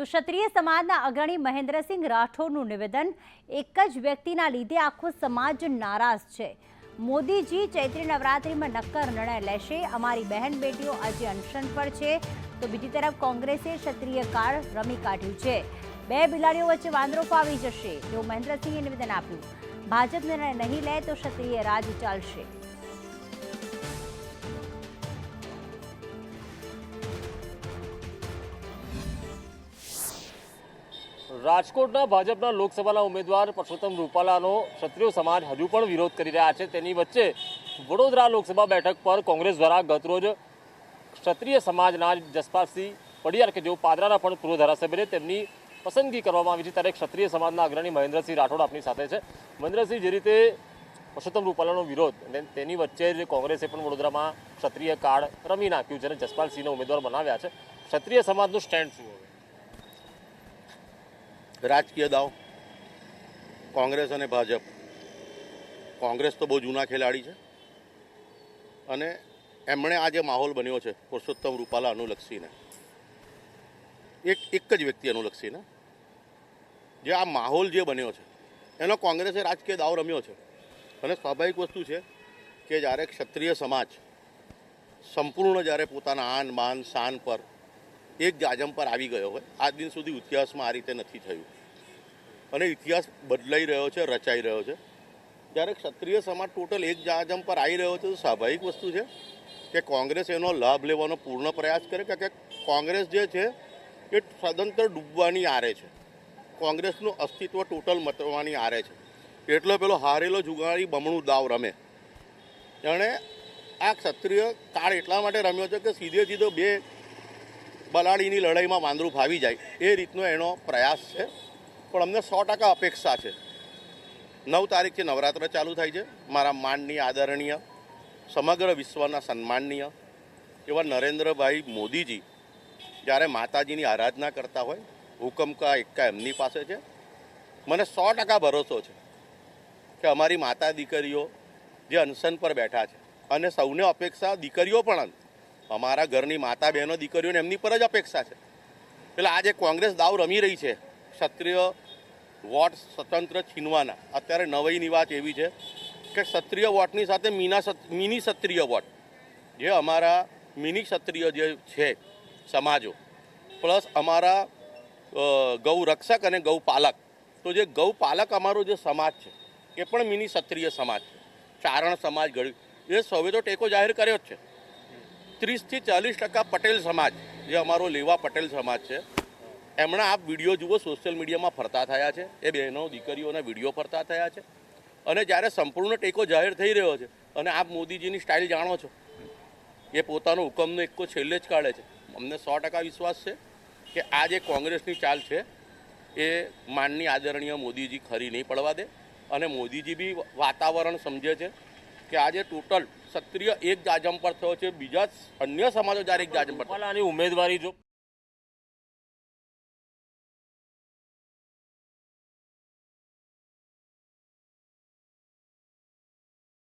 તો ક્ષત્રિય સમાજના અગ્રણી મહેન્દ્રસિંહ રાઠોડનું નિવેદન, એક જ વ્યક્તિના લીધે આખો સમાજ નારાજ છે. મોદીજી ચૈત્રી નવરાત્રિમાં નક્કર નિર્ણય લેશે. અમારી બહેન બેટીઓ આજે અનશન પર છે. તો બીજી તરફ કોંગ્રેસે ક્ષત્રિય કાર્ડ રમી કાઢ્યું છે. બે બિલાડીઓ વચ્ચે વાંદરો ફાવી જશે. તેવું મહેન્દ્રસિંહે નિવેદન આપ્યું. ભાજપ નિર્ણય નહીં લે તો ક્ષત્રિય રાજ ચાલશે. રાજકોટના ભાજપના લોકસભાના ઉમેદવાર પરસોત્તમ રૂપાલાનો ક્ષત્રિય સમાજ હજુ પણ વિરોધ કરી રહ્યા છે. તેની વચ્ચે વડોદરા લોકસભા બેઠક પર કોંગ્રેસ દ્વારા ગતરોજ ક્ષત્રિય સમાજના જસપાલસિંહ પડિયાર કે જેઓ પાદરાના પણ પૂર્વ ધારાસભ્ય તેમની પસંદગી કરવામાં આવી છે. ત્યારે ક્ષત્રિય સમાજના અગ્રણી મહેન્દ્રસિંહ રાઠોડ આપની સાથે છે. મહેન્દ્રસિંહ, જે રીતે પરસોત્તમ રૂપાલાનો વિરોધ અને તેની વચ્ચે જ કોંગ્રેસે પણ વડોદરામાં ક્ષત્રિય કાર્ડ રમી નાખ્યું છે અને જસપાલસિંહને ઉમેદવાર બનાવ્યા છે. ક્ષત્રિય સમાજનું સ્ટેન્ડ શું રાજકીય દાવ, કોંગ્રેસ અને ભાજપ. કોંગ્રેસ તો બહુ જૂના ખેલાડી છે અને એમણે આ જે માહોલ બન્યો છે પુરુષોત્તમ રૂપાલા અનુલક્ષીને, એક એક જ વ્યક્તિ અનુલક્ષીને, જે આ માહોલ જે બન્યો છે, એનો કોંગ્રેસે રાજકીય દાવ રમ્યો છે. અને સ્વાભાવિક વસ્તુ છે કે જ્યારે ક્ષત્રિય સમાજ સંપૂર્ણ જ્યારે પોતાના આન માન શાન પર એક જાજમ પર આવી ગયો હોય. આજ દિન સુધી ઇતિહાસમાં આ રીતે નથી થયું. અને ઇતિહાસ બદલાઈ રહ્યો છે, રચાઈ રહ્યો છે. જ્યારે ક્ષત્રિય સમાજ ટોટલ એક જાજમ પર આવી રહ્યો છે, તો સ્વાભાવિક વસ્તુ છે કે કોંગ્રેસ એનો લાભ લેવાનો પૂર્ણ પ્રયાસ કરે કે કોંગ્રેસ જે છે, એ સદંતર ડૂબવાની આરે છે. કોંગ્રેસનું અસ્તિત્વ ટોટલ મતવાની આરે છે. એટલો પેલો હારેલો જુગારી બમણું દાવ રમે. એણે આ ક્ષત્રિય કાળ એટલા માટે રમ્યો છે કે સીધે સીધો બે બલાડીની લડાઈમાં વાંદરું ફાવી જાય, એ રીતનો એનો પ્રયાસ છે. પણ અમને સો ટકા અપેક્ષા છે. નવ તારીખથી નવરાત્ર ચાલુ થાય છે. મારા માનનીય આદરણીય, સમગ્ર વિશ્વના સન્માનનીય એવા નરેન્દ્રભાઈ મોદીજી, જ્યારે માતાજીની આરાધના કરતા હોય, હુકમ કા એક્કા એમની પાસે છે. મને સો ટકા ભરોસો છે કે અમારી માતા દીકરીઓ જે અનશન પર બેઠા છે, અને સૌને અપેક્ષા દીકરીઓ પણ અમારા ઘરની માતા બહેનો દીકરીઓને એમની પર જ અપેક્ષા છે. એટલે આજે કોંગ્રેસ દાવ રમી રહી છે. ક્ષત્રિય વોટ સ્વતંત્ર છીનવાના. અત્યારે નવાઈની વાત એવી છે કે ક્ષત્રિય વોટની સાથે મીના મિની ક્ષત્રિય વોટ. જે અમારા મિની ક્ષત્રિય જે છે સમાજો, પ્લસ અમારા ગૌરક્ષક અને ગૌપાલક તો જે ગૌપાલક અમારો જે સમાજ છે, એ પણ મિની ક્ષત્રિય સમાજ છે. ચારણ સમાજ ગળી એ સૌએ તો ટેકો જાહેર કર્યો જ છે. ત્રીસથી ચાલીસ ટકા પટેલ સમાજ, જે અમારો લેવા પટેલ સમાજ છે, એમણે આપ વીડિયો જુઓ, સોશિયલ મીડિયામાં ફરતા થયા છે. એ બહેનો, દીકરીઓના વીડિયો ફરતા થયા છે. અને જ્યારે સંપૂર્ણ ટેકો જાહેર થઈ રહ્યો છે, અને આપ મોદીજીની સ્ટાઇલ જાણો છો, એ પોતાનો હુકમનો એકો છેલ્લે જ કાઢે છે. અમને સો ટકા વિશ્વાસ છે કે આ જે કોંગ્રેસની ચાલ છે, એ માનની આદરણીય મોદીજી ખરી નહીં પડવા દે. અને મોદીજી બી વાતાવરણ સમજે છે કે આજે ટોટલ ક્ષત્રિય એક જાજમ પર થયો છે. બીજા અન્ય સમાજો જ્યારે એક જાજમ પર આની ઉમેદવારી જો